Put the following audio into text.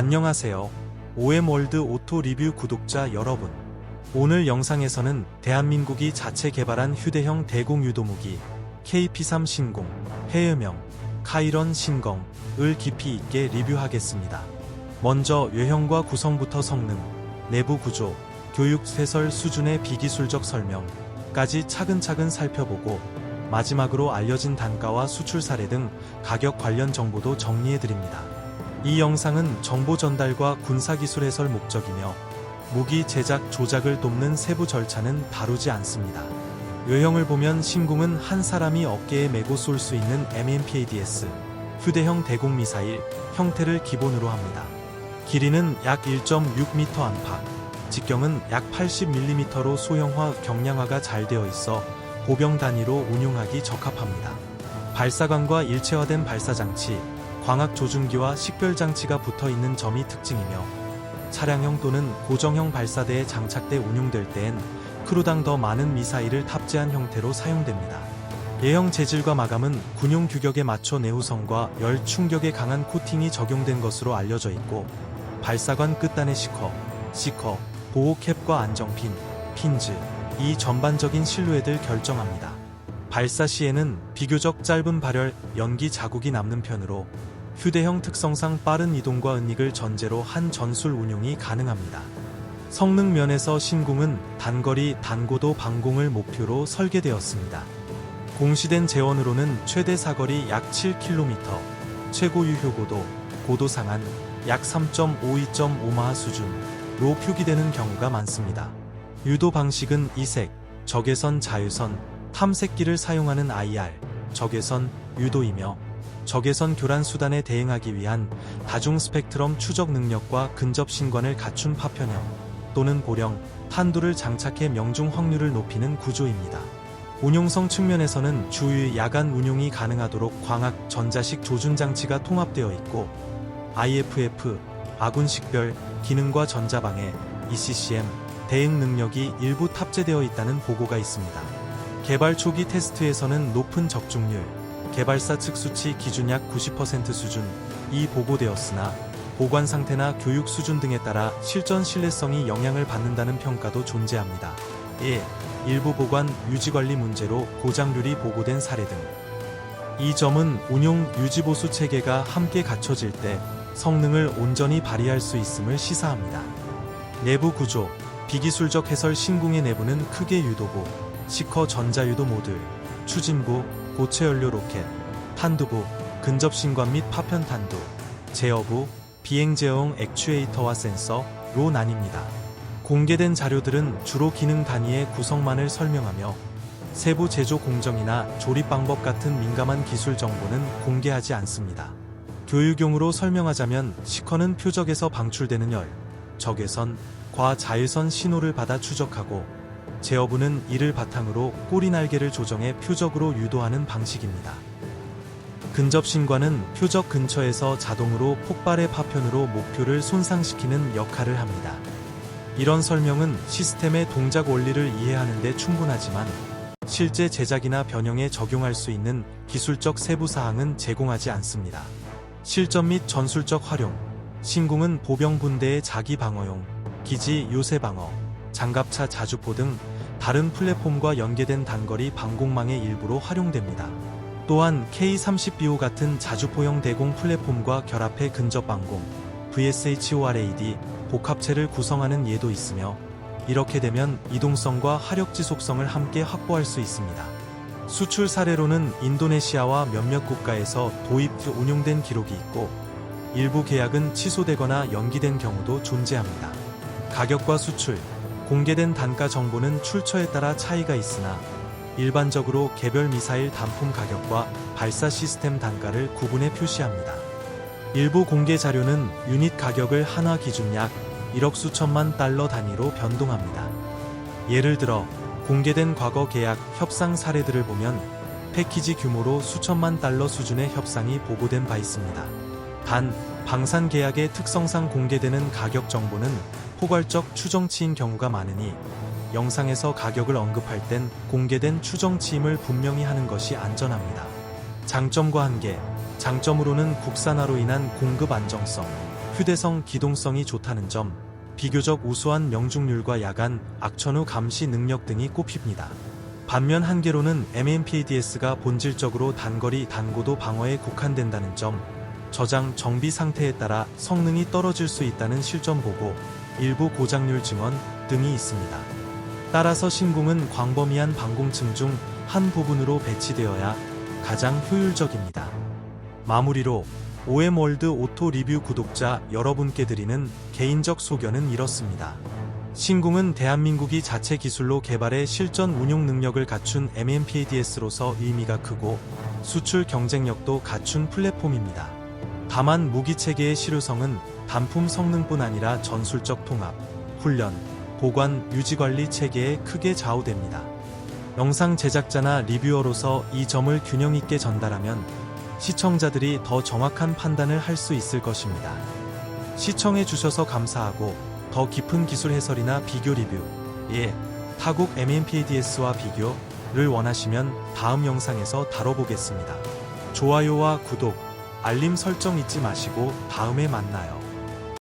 안녕하세요. OM월드 오토 리뷰 구독자 여러분. 오늘 영상에서는 대한민국이 자체 개발한 휴대형 대공 유도무기 KP3 신공, 해외명 카이런 신공을 깊이 있게 리뷰하겠습니다. 먼저 외형과 구성부터 성능, 내부 구조, 교육 세설 수준의 비기술적 설명까지 차근차근 살펴보고 마지막으로 알려진 단가와 수출 사례 등 가격 관련 정보도 정리해드립니다. 이 영상은 정보 전달과 군사기술 해설 목적이며 무기 제작 조작을 돕는 세부 절차는 다루지 않습니다. 외형을 보면 신궁은 한 사람이 어깨에 메고 쏠 수 있는 MMPADS 휴대형 대공 미사일 형태를 기본으로 합니다. 길이는 약 1.6m 안팎, 직경은 약 80mm로 소형화 경량화가 잘 되어 있어 보병 단위로 운용하기 적합합니다. 발사관과 일체화된 발사장치, 광학 조준기와 식별 장치가 붙어 있는 점이 특징이며 차량형 또는 고정형 발사대에 장착돼 운용될 때엔 크루당 더 많은 미사일을 탑재한 형태로 사용됩니다. 예형 재질과 마감은 군용 규격에 맞춰 내후성과 열 충격에 강한 코팅이 적용된 것으로 알려져 있고 발사관 끝단의 시커, 시커, 보호 캡과 안정핀, 핀즈, 이 전반적인 실루엣을 결정합니다. 발사 시에는 비교적 짧은 발열, 연기 자국이 남는 편으로 휴대형 특성상 빠른 이동과 은닉을 전제로 한 전술 운용이 가능합니다. 성능 면에서 신궁은 단거리 단고도 방공을 목표로 설계되었습니다. 공시된 재원으로는 최대 사거리 약 7km, 최고 유효고도, 고도 상한 약 3.52.5마하 수준으로 표기되는 경우가 많습니다. 유도 방식은 이색, 적외선 자유선, 탐색기를 사용하는 IR, 적외선 유도이며 적외선 교란 수단에 대응하기 위한 다중 스펙트럼 추적 능력과 근접 신관을 갖춘 파편형 또는 보령, 탄두를 장착해 명중 확률을 높이는 구조입니다. 운용성 측면에서는 주의 야간 운용이 가능하도록 광학 전자식 조준 장치가 통합되어 있고 IFF, 아군 식별, 기능과 전자방해, ECCM, 대응 능력이 일부 탑재되어 있다는 보고가 있습니다. 개발 초기 테스트에서는 높은 적중률, 개발사 측 수치 기준 약 90% 수준이 보고되었으나 보관 상태나 교육 수준 등에 따라 실전 신뢰성이 영향을 받는다는 평가도 존재합니다. 1. 일부 보관 유지 관리 문제로 고장률이 보고된 사례 등. 이 점은 운용 유지 보수 체계가 함께 갖춰질 때 성능을 온전히 발휘할 수 있음을 시사합니다. 내부 구조, 비기술적 해설 신궁의 내부는 크게 유도부, 시커 전자유도 모듈, 추진부, 고체 연료 로켓, 탄두부, 근접 신관 및 파편 탄두, 제어부, 비행 제어용 액추에이터와 센서로 나뉩니다. 공개된 자료들은 주로 기능 단위의 구성만을 설명하며 세부 제조 공정이나 조립 방법 같은 민감한 기술 정보는 공개하지 않습니다. 교육용으로 설명하자면 시커는 표적에서 방출되는 열, 적외선, 과자외선 신호를 받아 추적하고 제어부는 이를 바탕으로 꼬리 날개를 조정해 표적으로 유도하는 방식입니다. 근접 신관은 표적 근처에서 자동으로 폭발의 파편으로 목표를 손상시키는 역할을 합니다. 이런 설명은 시스템의 동작 원리를 이해하는 데 충분하지만 실제 제작이나 변형에 적용할 수 있는 기술적 세부 사항은 제공하지 않습니다. 실전 및 전술적 활용 신궁은 보병 군대의 자기 방어용, 기지 요새 방어, 장갑차 자주포 등 다른 플랫폼과 연계된 단거리 방공망의 일부로 활용됩니다. 또한 K30BO 같은 자주포형 대공 플랫폼과 결합해 근접 방공, VSHORAD 복합체를 구성하는 예도 있으며 이렇게 되면 이동성과 하력 지속성을 함께 확보할 수 있습니다. 수출 사례로는 인도네시아와 몇몇 국가에서 도입 후 운용된 기록이 있고 일부 계약은 취소되거나 연기된 경우도 존재합니다. 가격과 수출, 공개된 단가 정보는 출처에 따라 차이가 있으나 일반적으로 개별 미사일 단품 가격과 발사 시스템 단가를 구분해 표시합니다. 일부 공개 자료는 유닛 가격을 한화 기준 약 1억 수천만 달러 단위로 변동합니다. 예를 들어 공개된 과거 계약 협상 사례들을 보면 패키지 규모로 수천만 달러 수준의 협상이 보고된 바 있습니다. 단, 방산 계약의 특성상 공개되는 가격 정보는 포괄적 추정치인 경우가 많으니 영상에서 가격을 언급할 땐 공개된 추정치임을 분명히 하는 것이 안전합니다. 장점과 한계, 장점으로는 국산화로 인한 공급 안정성, 휴대성 기동성이 좋다는 점, 비교적 우수한 명중률과 야간, 악천후 감시 능력 등이 꼽힙니다. 반면 한계로는 MMPADS가 본질적으로 단거리 단고도 방어에 국한된다는 점, 저장 정비 상태에 따라 성능이 떨어질 수 있다는 실전 보고, 일부 고장률 증언 등이 있습니다. 따라서 신공은 광범위한 방공층 중 한 부분으로 배치되어야 가장 효율적입니다. 마무리로 OM월드 오토 리뷰 구독자 여러분께 드리는 개인적 소견은 이렇습니다. 신궁은 대한민국이 자체 기술로 개발해 실전 운용 능력을 갖춘 MMPADS로서 의미가 크고 수출 경쟁력도 갖춘 플랫폼입니다. 다만 무기 체계의 실효성은 단품 성능뿐 아니라 전술적 통합, 훈련, 보관, 유지 관리 체계에 크게 좌우됩니다. 영상 제작자나 리뷰어로서 이 점을 균형 있게 전달하면 시청자들이 더 정확한 판단을 할 수 있을 것입니다. 시청해 주셔서 감사하고 더 깊은 기술 해설이나 비교 리뷰, 예, 타국 MMPADS와 비교를 원하시면 다음 영상에서 다뤄보겠습니다. 좋아요와 구독, 알림 설정 잊지 마시고 다음에 만나요.